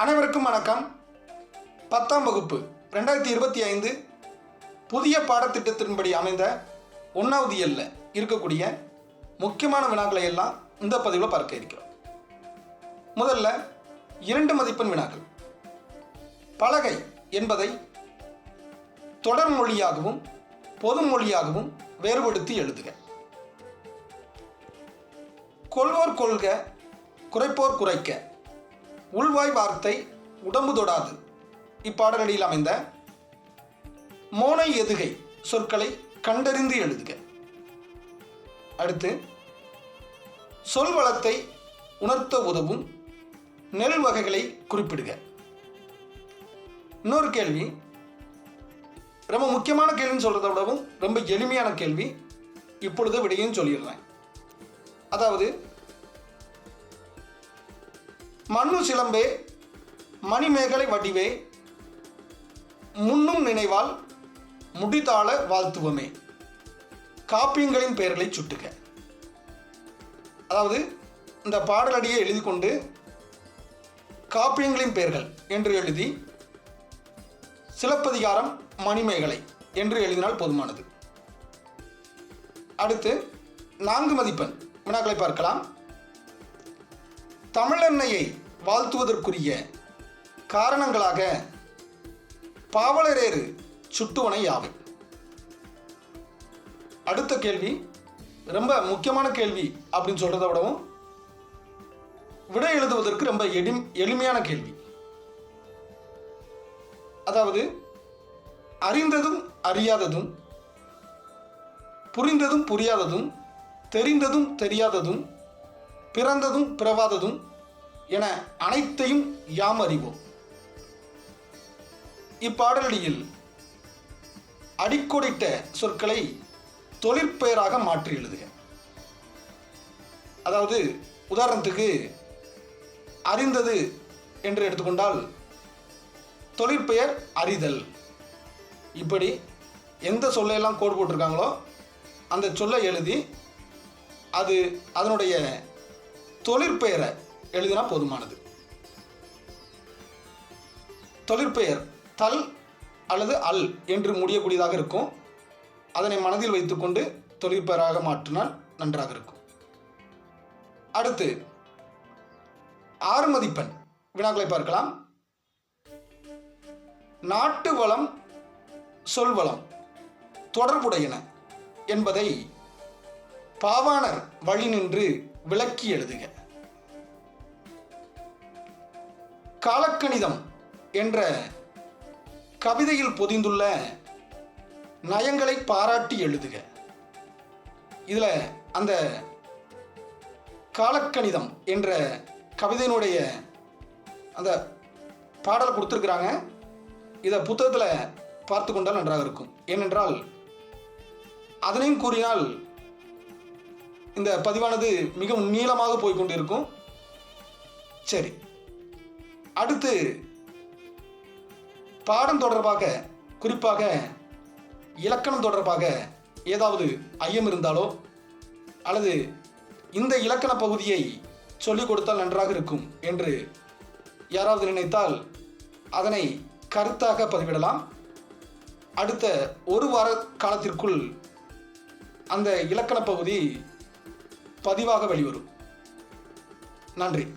அனைவருக்கும் வணக்கம். பத்தாம் வகுப்பு ரெண்டாயிரத்தி இருபத்தி ஐந்து புதிய பாடத்திட்டத்தின்படி அமைந்த ஒன்றாவது எல்ல இருக்கக்கூடிய முக்கியமான வினாக்களை எல்லாம் இந்த பதிவில் பார்க்க இருக்கிறோம். முதல்ல இரண்டு மதிப்பெண் வினாக்கள். பலகை என்பதை தொடர் மொழியாகவும் பொது மொழியாகவும் வேறுபடுத்தி எழுதுக. கொள்வோர் கொள்க குறைப்போர் குறைக்க. உள்வாய் வார்த்தை உடம்பு தொடாது. இப்பாடலடியில் அமைந்த மோனை எதுகை சொற்களை கண்டறிந்து எழுதுக. அடுத்து சொல் வளத்தை உணர்த்த உதவும் நெல் வகைகளை குறிப்பிடுக. இன்னொரு கேள்வி. ரொம்ப முக்கியமான கேள்வின்னு சொல்கிறத விடவும் ரொம்ப எளிமையான கேள்வி. இப்பொழுது விடையும் சொல்லிடுறேன். அதாவது மண்ணு சிலம்பே மணிமேகலை வடிவே முன்னும் நினைவால் முடித்தாள வாழ்த்துவமே. காப்பியங்களின் பெயர்களை சுட்டுக. அதாவது இந்த பாடலடியை எழுதி கொண்டு காப்பியங்களின் பெயர்கள் என்று எழுதி சிலப்பதிகாரம் மணிமேகலை என்று எழுதினால் போதுமானது. அடுத்து நான்கு மதிப்பெண் வினாக்களை பார்க்கலாம். தமிழெண்ணையை வாழ்த்துவதற்குரிய காரணங்களாக பாவலரேறு சுட்டுவனை யாவை? அடுத்த கேள்வி ரொம்ப முக்கியமான கேள்வி அப்படின்னு சொல்கிறத விடவும் விடை எழுதுவதற்கு ரொம்ப எளி எளிமையான கேள்வி. அதாவது அறிந்ததும் அறியாததும் புரிந்ததும் புரியாததும் தெரிந்ததும் தெரியாததும் பிறந்ததும் பிறவாததும் என அனைத்தையும் யாம் அறிவோம் இப்பாடலடியில் அடிக்கோடிட்ட சொற்களை தொழிற்பெயராக மாற்றி எழுதுக. அதாவது உதாரணத்துக்கு அறிந்தது என்று எடுத்துக்கொண்டால் தொழிற்பெயர் அறிதல். இப்படி எந்த சொல்லையெல்லாம் கோடு போட்டிருக்காங்களோ அந்த சொல்லை எழுதி அது அதனுடைய தொழிற்பெயரை எழுதினா போதுமானது. தொழிற்பெயர் தல் அல்லது அல் என்று முடியக்கூடியதாக இருக்கும். அதனை மனதில் வைத்துக்கொண்டு தொழிற்பெயராக மாற்றினால் நன்றாக இருக்கும். அடுத்து ஆறு மதிப்பெண் வினாக்களை பார்க்கலாம். நாட்டு வளம் சொல்வளம் தொடர்புடையன என்பதை பாவாணர் வழி நின்று விளக்கி எழுதுக. காலக்கணிதம் என்ற கவிதையில் பொதிந்துள்ள நயங்களை பாராட்டி எழுதுக. இதில் அந்த காலக்கணிதம் என்ற கவிதையினுடைய அந்த பாடல் கொடுத்துருக்குறாங்க. இதை புத்தகத்தில் பார்த்து கொண்டால் நன்றாக இருக்கும். ஏனென்றால் அதனையும் கூறினால் இந்த பதிவானது மிகவும் நீளமாக போய்கொண்டிருக்கும் சரி. அடுத்து பாடம் தொடர்பாக குறிப்பாக இலக்கணம் தொடர்பாக ஏதாவது ஐயம் இருந்தாலோ அல்லது இந்த இலக்கண பகுதியை சொல்லிக் கொடுத்தால் நன்றாக இருக்கும் என்று யாராவது நினைத்தால் அதனை கருத்தாக பதிவிடலாம். அடுத்த ஒரு வார காலத்திற்குள் அந்த இலக்கண பகுதி பதிவாக வெளிவரும். நன்றி.